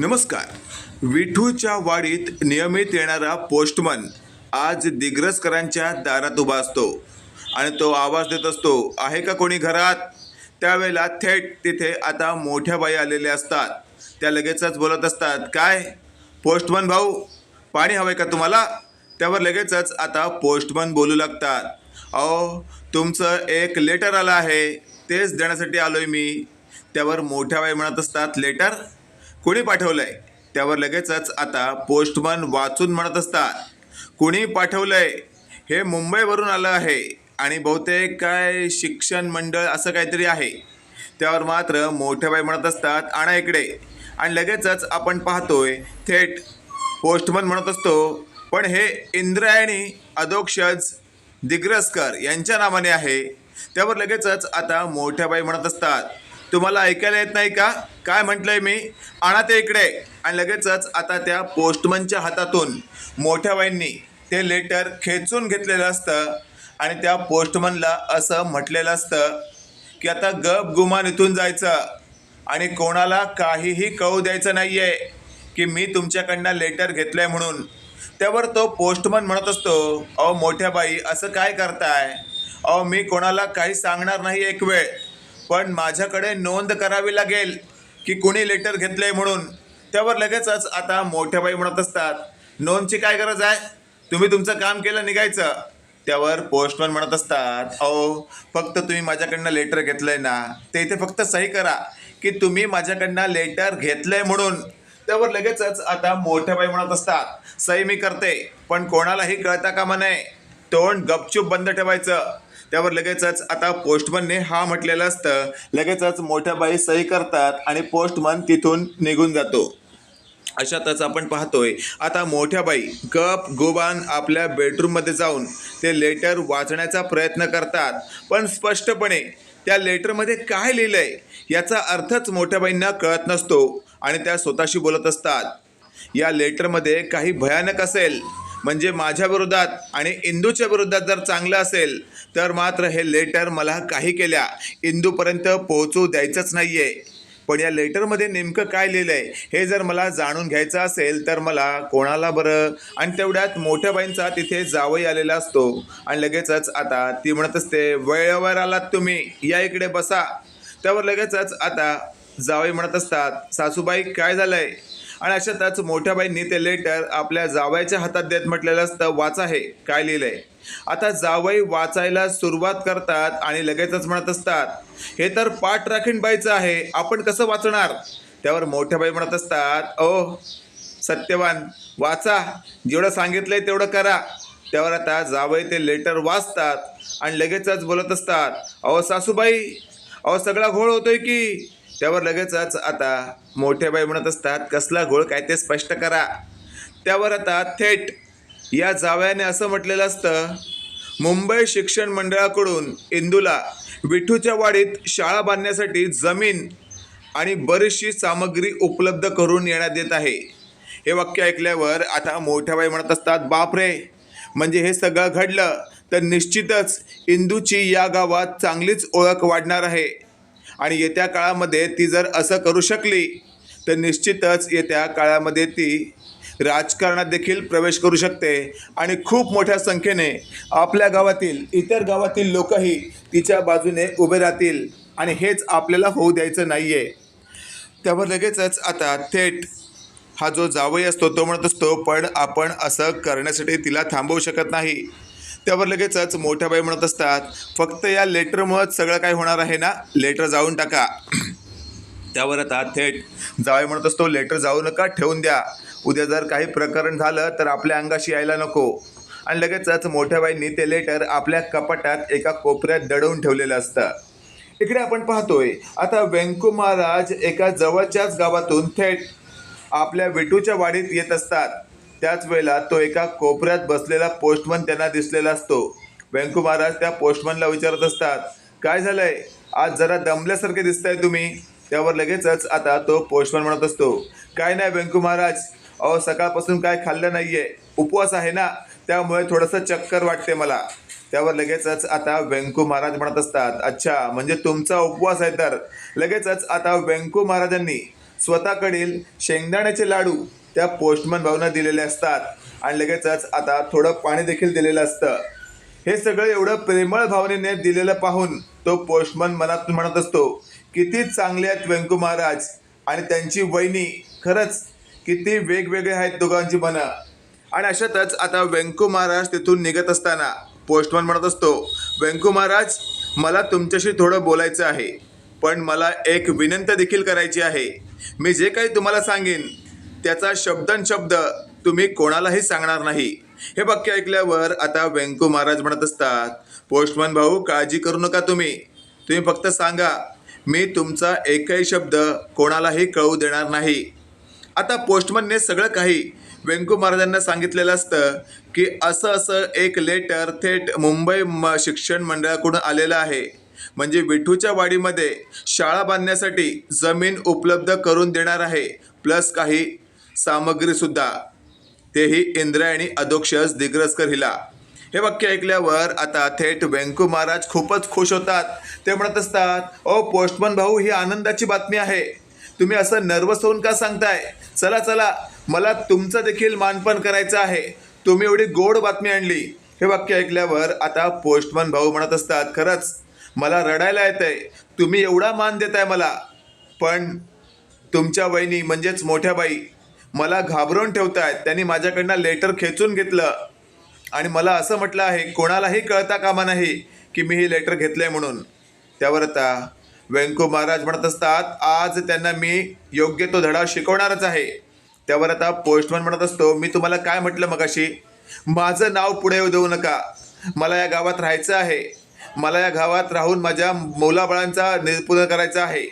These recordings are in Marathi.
नमस्कार. विठूच्या वाडीत नियमित येणारा पोस्टमन आज दिग्रसकरांच्या दारात उभा असतो आणि तो आवाज देत असतो आहे का कोणी घरात? त्यावेळेला थेट तिथे आता मोठ्या बाई आलेल्या असतात. त्या लगेचच बोलत असतात काय? पोस्टमन भाऊ पाणी हवंय का तुम्हाला? त्यावर लगेचच आता पोस्टमन बोलू लागतात अहो तुमचं एक लेटर आलं आहे तेच देण्यासाठी आलोय मी. त्यावर मोठ्या बाई म्हणत असतात लेटर? कोणी पाठवलंय? त्यावर लगेचच आता पोस्टमन वाचून म्हणत असतात कुणी पाठवलंय? हे मुंबईवरून आलं आहे आणि बहुतेक काय शिक्षण मंडळ असं काहीतरी आहे. त्यावर मात्र मोठ्याबाई म्हणत असतात आणा इकडे. आणि लगेचच आपण पाहतोय थेट पोस्टमन म्हणत असतो पण हे इंद्रायणी अधोक्षज दिग्रसकर यांच्या नावाने आहे. त्यावर लगेचच आता मोठ्याबाई म्हणत असतात तुम्हाला ऐकायला येत नाही का? काय म्हटलंय मी? आणा ते इकडे. आणि लगेचच आता त्या पोस्टमनच्या हातातून मोठ्याबाईंनी ते लेटर खेचून घेतलेलं असतं. आणि त्या पोस्टमनला असं म्हटलेलं असतं की आता गप गुमान इथून जायचं. आणि कोणाला काहीही कळू द्यायचं नाही आहे की मी तुमच्याकडनं लेटर घेतलंय म्हणून. त्यावर तो पोस्टमन म्हणत असतो अहो मोठ्या बाई असं काय करताय? अहो मी कोणाला काही सांगणार नाही एक वेळ. पण माझ्याकडे नोंद करावी लागेल की कुणी लेटर घेतलंय म्हणून. त्यावर लगेचच आता मोठ्या बाई म्हणत असतात नोंदची काय गरज आहे? तुम्ही तुमचं काम केलं निघायचं. त्यावर पोस्टमन म्हणत असतात अहो फक्त तुम्ही माझ्याकडनं लेटर घेतलंय ना ते इथे फक्त सही करा की तुम्ही माझ्याकडनं लेटर घेतलंय म्हणून. त्यावर लगेचच आता मोठ्या बाई म्हणत असतात सही मी करते पण कोणालाही कळता कामा नये. तोंड गपचूप बंद ठेवायचं. त्यावर लगेचच आता पोस्टमनने हा म्हटलेलं असतं. लगेचच मोठ्या बाई सही करतात आणि पोस्टमन तिथून निघून जातो. अशातच आपण पाहतोय आता मोठ्या बाई गप गोबान आपल्या बेडरूममध्ये जाऊन ते लेटर वाचण्याचा प्रयत्न करतात. पण स्पष्टपणे त्या लेटरमध्ये काय लिहिलंय याचा अर्थच मोठ्या बाईंना कळत नसतो आणि त्या स्वतःशी बोलत असतात. या लेटरमध्ये काही भयानक असेल म्हणजे माझ्या विरोधात आणि इंदूच्या विरोधात जर चांगलं असेल तर मात्र हे लेटर मला काही केल्या इंदूपर्यंत पोहोचू द्यायचंच नाही आहे पण या लेटरमध्ये नेमकं काय लिहिलं आहे हे जर मला जाणून घ्यायचं असेल तर मला कोणाला बरं? आणि तेवढ्यात मोठ्या बाईंचा तिथे जावई आलेला असतो. आणि लगेचच आता ती म्हणत असते वेळेवर आलात तुम्ही या इकडे बसा. त्यावर लगेचच आता जावई म्हणत असतात सासूबाई काय झालं आहे आणि अशातच त्याच बाईंनी ते लेटर आपल्या जावयाच्या हातात देत म्हटलेलं असतं. वाचा हे. काय लिहिलंय? आता जावई वाचायला सुरुवात करतात आणि लगेचच म्हणत असतात हे तर पाठ राखीण बाईचं आहे. आपण कसं वाचणार? त्यावर मोठ्या बाई म्हणत असतात ओ सत्यवान. वाचा. जेवढं सांगितलंय तेवढं करा. त्यावर आता जावई ते लेटर वाचतात आणि लगेचच बोलत असतात अहो सासूबाई अहो सगळा घोळ होतोय की. त्यावर लगेचच आता मोठे बाई म्हणत असतात कसला घोळ काय ते स्पष्ट करा. त्यावर आता थेट या जावयाने असं म्हटलेलं असतं मुंबई शिक्षण मंडळाकडून इंदूला विठूच्या वाडीत शाळा बांधण्यासाठी जमीन आणि बरीचशी सामग्री उपलब्ध करून येण्यात येत आहे. हे वाक्य ऐकल्यावर आता मोठ्या बाई म्हणत असतात बापरे! म्हणजे हे सगळं घडलं तर निश्चितच इंदूची या गावात चांगलीच ओळख वाढणार आहे. आणि येत्या काळामध्ये ती जर असं करू शकली तर निश्चितच येत्या काळामध्ये ती राजकारणात देखील प्रवेश करू शकते. आणि खूप मोठ्या संख्येने आपल्या गावातील इतर गावातील लोकही तिच्या बाजूने उभे राहतील. आणि हेच आपल्याला होऊ द्यायचं नाही आहे त्यावर लगेचच आता थेट हा जो जावई असतो तो म्हणत असतो पण आपण असं करण्यासाठी तिला थांबवू शकत नाही. त्यावर लगेचच मोठ्या बाई म्हणत असतात फक्त या लेटरमुळंच सगळं काय होणार आहे ना? लेटर जाऊन टाका. त्यावर आता थेट जावई म्हणत असतो लेटर जाऊ नका ठेवून द्या. उद्या जर काही प्रकरण झालं तर आपल्या अंगाशी यायला नको. आणि लगेचच मोठ्या बाईंनी ते लेटर आपल्या कपाटात एका कोपऱ्यात दडवून ठेवलेलं असतं. इकडे आपण पाहतोय आता व्यंकू महाराज एका जवळच्याच गावातून थेट आपल्या विटूच्या वाडीत येत असतात. त्याच वेळेला तो एका कोपऱ्यात बसलेला पोस्टमन त्यांना दिसलेला असतो. व्यंकू महाराज त्या पोस्टमनला विचारत असतात काय झालंय? आज जरा दमल्यासारखे दिसताय तुम्ही. त्यावर लगेचच आता तो पोस्टमन म्हणत असतो काय नाही व्यंकू महाराज अहो सकाळपासून काय खाल्लं नाहीये. उपवास आहे ना त्यामुळे थोडंसं चक्कर वाटते मला. त्यावर लगेचच आता व्यंकू महाराज म्हणत असतात अच्छा म्हणजे तुमचा उपवास आहे तर. लगेचच आता व्यंकू महाराजांनी स्वतःकडील शेंगदाण्याचे लाडू त्या पोस्टमन भाऊंना दिलेले असतात. आणि लगेचच आता थोडं पाणी देखील दिलेलं असतं. हे सगळं एवढं प्रेमळ भावनेने दिलेलं पाहून तो पोस्टमन मनात म्हणत असतो किती चांगले आहेत व्यंकू महाराज आणि त्यांची वहिनी. खरंच किती वेगवेगळे आहेत दोघांची मनं. आणि अशातच आता व्यंकू महाराज तिथून निघत असताना पोस्टमन म्हणत असतो व्यंकू महाराज मला तुमच्याशी थोडं बोलायचं आहे पण मला एक विनंती देखील करायची आहे. मी जे काही तुम्हाला सांगेन त्याचा शब्दन शब्द तुम्ही कोणालाही सांगणार नाही. हे वाक्य ऐकल्यावर आता व्यंकू महाराज म्हणत असतात पोस्टमन भाऊ काळजी करू नका तुम्ही. तुम्ही फक्त सांगा मी तुमचा एकही शब्द कोणालाही कळू देणार नाही. आता पोस्टमनने सगळं काही व्यंकू महाराजांना सांगितलेलं असतं की असं असं एक लेटर थेट मुंबई म शिक्षण मंडळाकडून आलेलं आहे. म्हणजे विठूच्या वाडीमध्ये शाळा बांधण्यासाठी जमीन उपलब्ध करून देणार आहे प्लस काही सामग्रीसुद्धा. तेही इंद्रायणी अधोक्षस दिग्रसकर हिला हे वाक्य ऐकल्यावर आता थेट व्यंकू महाराज खूपच खुश होतात. ते म्हणत असतात ओ पोस्टमन भाऊ ही आनंदाची बातमी आहे. तुम्ही असं नर्वस होऊन का सांगताय? चला चला मला तुमचं देखील मानपण करायचं आहे. तुम्ही एवढी गोड बातमी आणली. हे वाक्य ऐकल्यावर आता पोस्टमन भाऊ म्हणत असतात खरंच मला रडायला येतंय. तुम्ही एवढा मान देताय मला. पण तुमच्या वहिनी म्हणजेच मोठ्या बाई मला घाबरवून ठेवतायत. त्यांनी माझ्याकडनं लेटर खेचून घेतलं. आणि मला असं म्हटलं आहे कोणालाही कळता कामा नाही की मी हे लेटर घेतलं आहे म्हणून. त्यावर आता व्यंकू महाराज म्हणत असतात आज त्यांना मी योग्य तो धडा शिकवणारच आहे. त्यावर आता पोस्टमन म्हणत असतो मी तुम्हाला काय म्हटलं मगाशी? माझं नाव पुढे येऊ देऊ नका. मला या गावात राहायचं आहे. मला या गावात राहून माझ्या मुलाबाळांचा निर्पूर्ण करायचा आहे.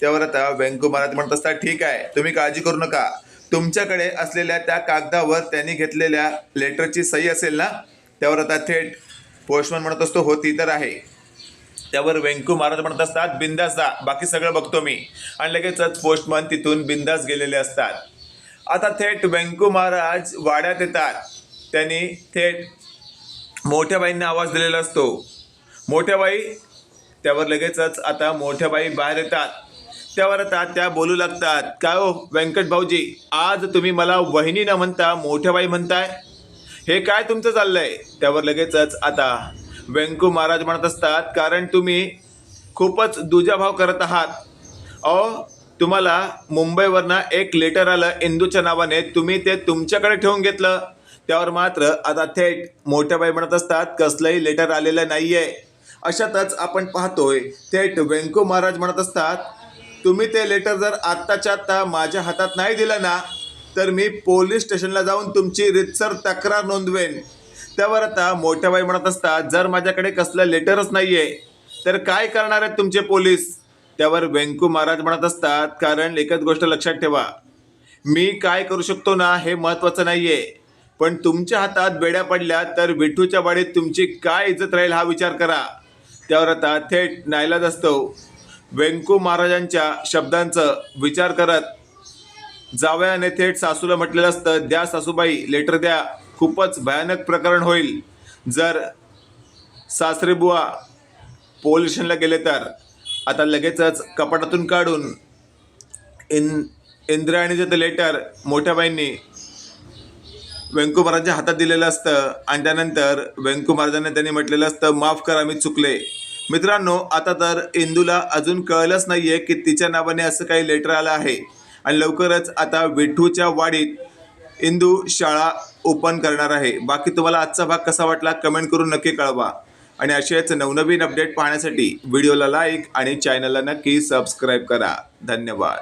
त्यावर आता व्यंकू महाराज म्हणत असतात ठीक आहे तुम्ही काळजी करू नका. तुमच्याकडे असलेल्या त्या कागदावर त्यांनी घेतलेल्या लेटरची सही असेल ना त्यावर आता थेट पोस्टमन म्हणत असतो हो ती तर आहे. त्यावर व्यंकू महाराज म्हणत असतात बिंदास जा बाकी सगळं बघतो मी आणि लगेचच पोस्टमन तिथून बिंदास गेलेले असतात. आता थेट व्यंकू महाराज वाड्यात येतात. त्यांनी थेट मोठ्या बाईंना आवाज दिलेला असतो. मोठ्या बाई त्यावर लगेचच आता मोठ्या बाई बाहेर येतात. त्यावर आता त्या बोलू लागतात काय हो व्यंकट भाऊजी आज तुम्ही मला वहिनी न म्हणता मोठ्या बाई म्हणताय? हे काय तुमचं चाललंय? त्यावर लगेचच आता व्यंकू महाराज म्हणत असतात कारण तुम्ही खूपच दुजाभाव करत आहात. अहो तुम्हाला मुंबईवरनं एक लेटर आलं इंदूच्या नावाने तुम्ही ते तुमच्याकडे ठेवून घेतलं. त्यावर मात्र आता थेट मोठ्याबाई म्हणत असतात कसलंही लेटर आलेलं नाही आहे अशातच आपण पाहतोय थेट व्यंकू महाराज म्हणत असतात तुम्ही ते लेटर जर आत्ताच्या आत्ता माझ्या हातात नाही दिलं ना तर मी पोलीस स्टेशनला जाऊन तुमची रितसर तक्रार नोंदवेन. त्यावर आता मोठ्याबाई म्हणत असतात जर माझ्याकडे कसलं लेटरच नाही आहे तर काय करणार आहेत तुमचे पोलीस त्यावर व्यंकू महाराज म्हणत असतात कारण एकच गोष्ट लक्षात ठेवा मी काय करू शकतो ना हे महत्त्वाचं नाही आहे पण तुमच्या हातात बेड्या पडल्या तर विठूच्या वाडीत तुमची काय इज्जत राहील हा विचार करा. त्यावर आता थेट नाईलाज असतो. व्यंकू महाराजांच्या शब्दांचं विचार करत जावयाने थेट सासूला म्हटलेलं असतं द्या सासूबाई लेटर द्या. खूपच भयानक प्रकरण होईल. जर सासरे बुवा पोलीस स्टेशनला गेले तर. आता लगेचच कपाटातून काढून इन इंद्रायणीचं ते लेटर मोठ्या बाईंनी व्यंकू महाराजांच्या हातात दिलेलं असतं आणि त्यानंतर व्यंकू त्यांनी म्हटलेलं असतं माफ करा मी चुकले. मित्रांनो आता तर इंदूला अजून कळलंच नाही आहे की तिच्या नावाने असं काही लेटर आलं आहे. आणि लवकरच आता विठूच्या वाडीत इंदू शाळा ओपन करणार आहे. बाकी तुम्हाला आजचा भाग कसा वाटला कमेंट करून नक्की कळवा. आणि असेच नवनवीन अपडेट पाहण्यासाठी व्हिडिओला लाईक आणि चॅनलला नक्की सबस्क्राईब करा. धन्यवाद.